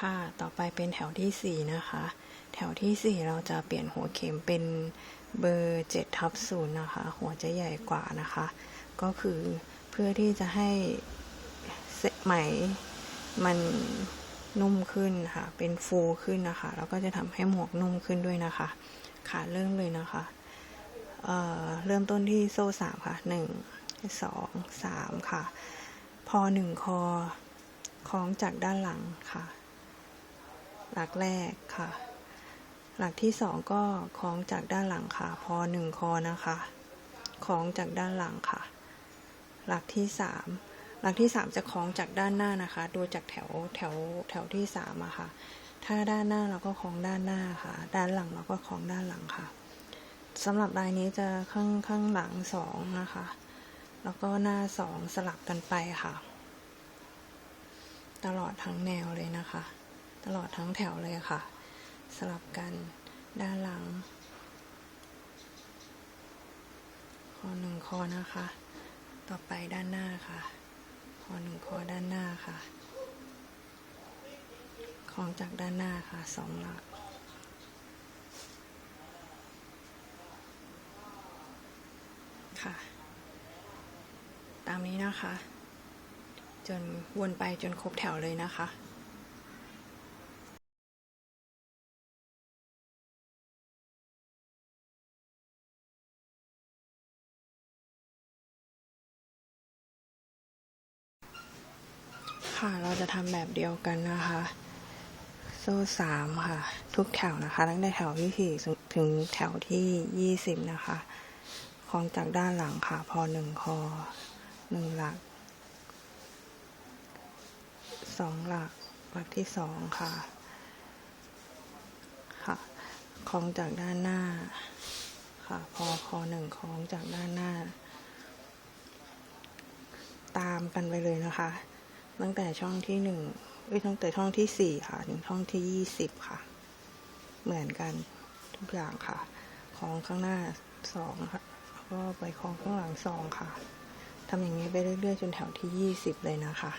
ค่ะ ต่อไปเป็นแถวที่ 4 นะคะ แถวที่ 4 เราจะเปลี่ยนหัวเข็มเป็นเบอร์7ทับ0นะคะ หัวจะใหญ่กว่านะคะ ก็คือเพื่อที่จะให้เส้นไหมมันนุ่มขึ้นค่ะ เป็นฟูขึ้นนะคะ แล้วก็จะทำให้หมวกนุ่มขึ้นด้วยนะคะ ค่ะ เริ่มเลยนะคะเเริ่มต้นที่โซ่สามค่ะหนึ่งสองสามค่ะ พอหนึ่งคอคล้องจากด้านหลังค่ะ หลักแรกค่ะ หลักที่สองก็คล้องจากด้านหลังค่ะ พอหนึ่งคอนะคะคล้องจากด้านหลังค่ะ หลักที่สามหลักที่สามจะคล้องจากด้านหน้านะคะ ดูจากแถวแถวแถวที่สามอะค่ะ ถ้าด้านหน้าเราก็คล้องด้านหน้าค่ะ ด้านหลังเราก็คล้องด้านหลังค่ะสำหรับลายนี้จะข้างข้างหลังสองนะคะ แล้วก็หน้าสองสลับกันไปค่ะ ตลอดทั้งแนวเลยนะคะ ตลอดทั้งแถวเลยค่ะ สลับกันด้านหลังคอหนึ่งคอนะคะ ต่อไปด้านหน้าค่ะคอหนึ่งคอด้านหน้าค่ะคล้องจากด้านหน้าค่ะสองหลักค่ะ ตามนี้นะคะ จนวนไปจนครบแถวเลยนะคะ ค่ะ เราจะทำแบบเดียวกันนะคะ โซ่สามค่ะ ทุกแถวนะคะ ตั้งแต่แถวที่สี่ถึงแถวที่ยี่สิบนะคะคล้องจากด้านหลังค่ะ พอหนึ่งคอหนึ่งหลักสองหลักหลักที่สองค่ะ ค่ะคล้องจากด้านหน้า ค่ะ พอคอหนึ่งคล้องจากด้านหน้า ตามกันไปเลยนะคะ ตั้งแต่ช่องที่หนึ่งเอ้ยตั้งแต่ช่องที่สี่ค่ะ ถึงช่องที่ยี่สิบค่ะ เหมือนกันทุกอย่างค่ะคล้องข้างหน้าสองค่ะแล้วก็ไปคล้องข้างหลังสองค่ะทำอย่างนี้ไปเรื่อยๆ จนแถวที่ยี่สิบเลยนะคะ